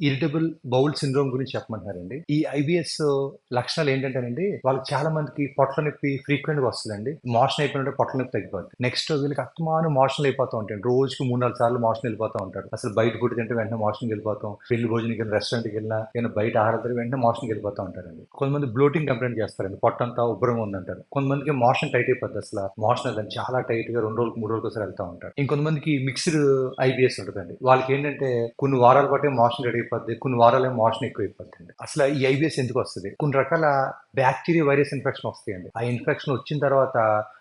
Irritable bowel syndrome గురించి చెప్పమంటున్నారండి. ఈ IBS లక్షణాలు ఏంటంటేనండి వాళ్ళకి చాలా మందికి పొట్ల నొప్పి ఫ్రీక్వెంట్గా వస్తుందండి. మోషన్ అయిపోయినట్టు పొట్ల నొప్పి తగ్గిపోతుంది నెక్స్ట్ వీళ్ళకి అత్తమాను మోషన్ అయిపోతూ ఉంటాయి రోజుకి మూడు నాలుగు సార్లు మోషన్ వెళ్ళిపోతూ ఉంటారు. అసలు బయట ఫుడ్ తింటే వెంటనే మోషన్ వెళ్ళిపోతాం. పెళ్ళి భోజనంకి వెళ్ళిన రెస్టారెంట్కి వెళ్ళినా ఏదైనా బయట ఆహారం తిరిగి వెంటనే మోషన్ వెళ్ళిపోతూ ఉంటారండి. కొంతమంది బ్లోటింగ్ కంప్లైంట్ చేస్తారండి. పొట్టంతా ఉబ్బరంగా ఉందంటారు. కొంతమందికి మోషన్ టైట్ అయిపోద్ది అసలు. మోషన్ అదని చాలా టైట్గా రెండు రోజులు మూడు రోజులు ఒకసారి వెళ్తూ ఉంటారు. ఇంకొంతమందికి మిక్స్డ్ ఐబిఎస్ ఉంటుందండి. వాళ్ళకి ఏంటంటే కొన్ని వారాల పాటే మోషన్ రెడీ అయిపోద్ది కొన్ని వారాలే మోషన్ ఎక్కువ అయిపోతుంది అసలు ఈ ఐబిఎస్ ఎందుకు వస్తుంది? కొన్ని రకాల బ్యాక్టీరియా వైరస్ ఇన్ఫెక్షన్ వస్తాయండి. ఆ ఇన్ఫెక్షన్ వచ్చిన తర్వాత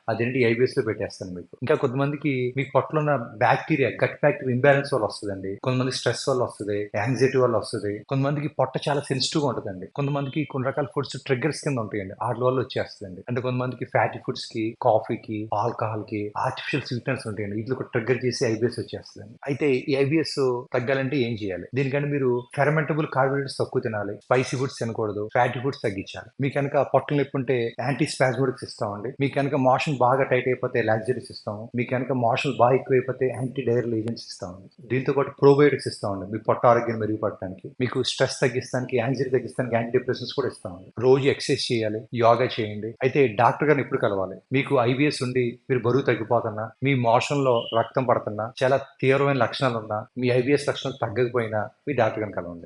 అదేంటి ఐబీఎస్లో పెట్టేస్తాను మీకు. ఇంకా కొంతమందికి మీకు పొట్టలో ఉన్న బ్యాక్టీరియా గట్ బ్యాక్టీరియా ఇంబ్యాలెన్స్ వల్ల వస్తుందండి. కొంతమంది స్ట్రెస్ వల్ల వస్తుంది యాంగ్జైటీ వల్ల వస్తుంది. కొంతమందికి పొట్ట చాలా సెన్సిటివ్గా ఉంటుందండి. కొంతమందికి కొన్ని రకాల ఫుడ్స్ ట్రిగ్గర్స్ కింద ఉంటాయండి. వాటి వల్ల వచ్చేస్తుందండి. అంటే కొంతమందికి ఫ్యాటీ ఫుడ్స్కి కాఫీకి ఆల్కహాల్కి ఆర్టిఫిషియల్ స్వీట్నెస్ ఉంటాయండి. వీటిలో ట్రిగ్గర్ చేసి ఐబిఎస్ వచ్చేస్తుందండి. అయితే ఈ ఐబీఎస్ తగ్గాలంటే ఏం చేయాలి? దీనికంటే మీరు ఫెర్మెంటబుల్ కార్బోహైడ్రేట్స్ తక్కువ తినాలి. స్పైసీ ఫుడ్స్ తినకూడదు. ఫ్యాటీ ఫుడ్స్ తగ్గించాలి. మీకు కనుక పొట్టలు నొప్పి ఉంటే యాంటీ స్పాస్మోడిక్స్ ఇస్తామండి. మీకు కనుక మోషన్ బాగా టైట్ అయిపోతే లాక్జరీస్ ఇస్తాము. మీకు కనుక మోషన్ బాగా ఎక్కువ అయిపోతే యాంటీ డైరల్ ఏజెంట్స్ ఇస్తామండి దీంతో పాటు ప్రోబయోటిక్స్ ఇస్తామండి. మీ పొట్ట ఆరోగ్యం మెరుగుపడటానికి మీకు స్ట్రెస్ తగ్గిస్తానికి యాంగ్జైటీ తగ్గిస్తానికి యాంటీ డిప్రెషన్స్ కూడా ఇస్తామండి. రోజు ఎక్సర్సైజ్ చేయాలి యోగా చేయండి. అయితే డాక్టర్ గారిని ఎప్పుడు కలవాలి? మీకు ఐబిఎస్ ఉండి మీరు బరువు తగ్గిపోతున్నా మీ మోషన్లో రక్తం పడుతున్నా చాలా తీవ్రమైన లక్షణాలు ఉన్నా మీ ఐబిఎస్ లక్షణాలు తగ్గకపోయినా మీ డాక్టర్ గారిని కలవండి.